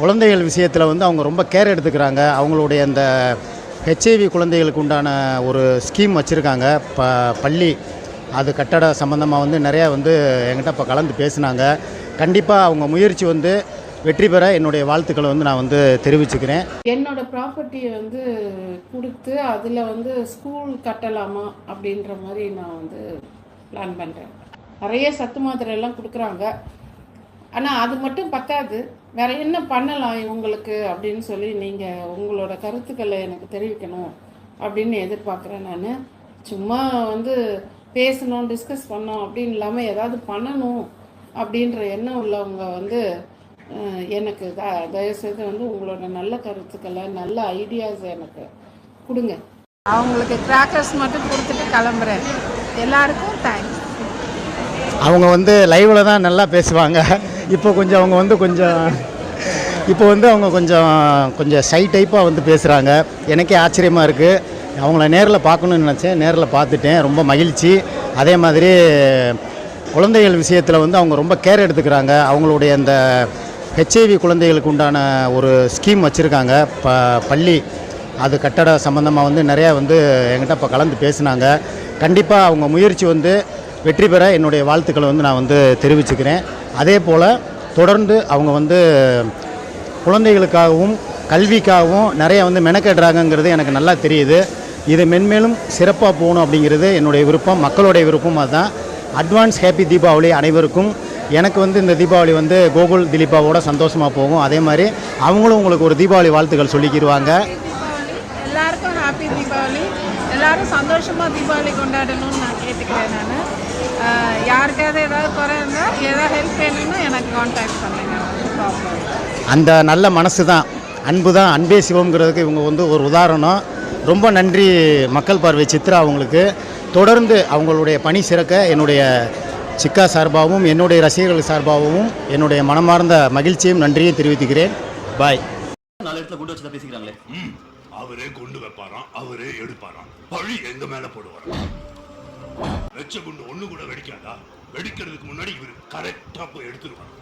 குழந்தைகள் விஷயத்தில் வந்து அவங்க ரொம்ப கேர் எடுத்துக்கிறாங்க. அவங்களுடைய அந்த ஹெச்ஐவி குழந்தைகளுக்கு உண்டான ஒரு ஸ்கீம் வச்சுருக்காங்க. ப பள்ளி அது கட்டட சம்மந்தமாக வந்து நிறையா வந்து என்கிட்ட இப்போ கலந்து பேசினாங்க. கண்டிப்பாக அவங்க முயற்சி வந்து வெற்றி பெற என்னுடைய வாழ்த்துக்களை வந்து நான் வந்து தெரிவிச்சுக்கிறேன். என்னோட ப்ராப்பர்ட்டியை வந்து கொடுத்து அதில் வந்து ஸ்கூல் கட்டலாமா அப்படின்ற மாதிரி நான் வந்து பிளான் பண்ணுறேன் நிறைய சத்து மாத்திரை எல்லாம் கொடுக்குறாங்க. ஆனால் அது மட்டும் பத்தாது. வேற என்ன பண்ணலாம் இவங்களுக்கு அப்படின்னு சொல்லி நீங்கள் உங்களோட கருத்துக்களை எனக்கு தெரிவிக்கணும் அப்படின்னு எதிர்பார்க்குறேன் நான். சும்மா வந்து பேசணும் டிஸ்கஸ் பண்ணோம் அப்படின்னு இல்லாமல் ஏதாவது பண்ணணும் அப்படின்ற எண்ணம் உள்ளவங்க வந்து எனக்கு த தயவுசெய்து வந்து உங்களோட நல்ல கருத்துக்களை நல்ல ஐடியாஸ் எனக்கு கொடுங்க. அவங்களுக்கு கிராக்கர்ஸ் மட்டும் கொடுத்துட்டு கிளம்புறேன். எல்லாருக்கும் தேங்க்ஸ் அவங்க வந்து லைவில் தான் நல்லா பேசுவாங்க. இப்போ கொஞ்சம் அவங்க வந்து கொஞ்சம் இப்போ வந்து அவங்க கொஞ்சம் கொஞ்சம் சை டைப்பாக வந்து பேசுகிறாங்க எனக்கே ஆச்சரியமாக இருக்குது அவங்கள நேரில் பார்க்கணும்னு நினச்சேன். நேரில் பார்த்துட்டேன். ரொம்ப மகிழ்ச்சி. அதே மாதிரி குழந்தைகள் விஷயத்தில் வந்து அவங்க ரொம்ப கேர் எடுத்துக்கிறாங்க. அவங்களுடைய அந்த ஹெச்ஐவி குழந்தைகளுக்கு உண்டான ஒரு ஸ்கீம் வச்சுருக்காங்க. ப பள்ளி அது கட்டட சம்மந்தமாக வந்து நிறையா வந்து என்கிட்ட இப்போ கலந்து பேசினாங்க. கண்டிப்பாக அவங்க முயற்சி வந்து வெற்றி பெற என்னுடைய வாழ்த்துக்களை வந்து நான் வந்து தெரிவிச்சுக்கிறேன். அதே போல் தொடர்ந்து அவங்க வந்து குழந்தைகளுக்காகவும் கல்விக்காகவும் நிறைய வந்து மெனக்கெடுறாங்கங்கிறது எனக்கு நல்லா தெரியுது. இது மென்மேலும் சிறப்பாக போகணும் அப்படிங்கிறது என்னுடைய விருப்பம் மக்களுடைய விருப்பம் அதுதான். அட்வான்ஸ் ஹேப்பி தீபாவளி அனைவருக்கும் எனக்கு வந்து இந்த தீபாவளி வந்து கோகுல் திலீபாவோட சந்தோஷமாக போகும். அதே மாதிரி அவங்களும் உங்களுக்கு ஒரு தீபாவளி வாழ்த்துக்கள் சொல்லிக்கிடுவாங்க எல்லாருக்கும் ஹாப்பி தீபாவளி எல்லாரும் சந்தோஷமாக தீபாவளி கொண்டாடணும்னு நான் கேட்டுக்கிறேன் நான் யாருக்காவது ஏதாவது குறை இருந்தால் ஏதாவது ஹெல்ப் வேணும்னா எனக்கு காண்டாக்ட் பண்ணுங்க ப்ராப்ளம் அந்த நல்ல மனசு தான் அன்பு தான் அன்பே சிவம்ங்கிறதுக்கு இவங்க வந்து ஒரு உதாரணம். ரொம்ப நன்றி மக்கள் பார்வை சித்ரா அவங்களுக்கு. தொடர்ந்து அவங்களுடைய பணி சிறக்க என்னுடைய சிக்கா சார்பாகவும் என்னுடைய ரசிகர்கள் சார்பாகவும் என்னுடைய மனமார்ந்த மகிழ்ச்சியும் நன்றியை தெரிவித்துக்கிறேன். பாய் நாலு இடத்துல குண்டு வச்சுதான் பேசிக்கிறாங்களே. அவரே குண்டு வைப்பாராம் அவரே எடுப்பாராம். பழி எங்க மேல போடுவாராம். வெச்ச குண்டு ஒண்ணு கூட வெடிக்காதா? வெடிக்கிறதுக்கு முன்னாடி இவரு கரெக்டா போய் எடுத்துருவாங்க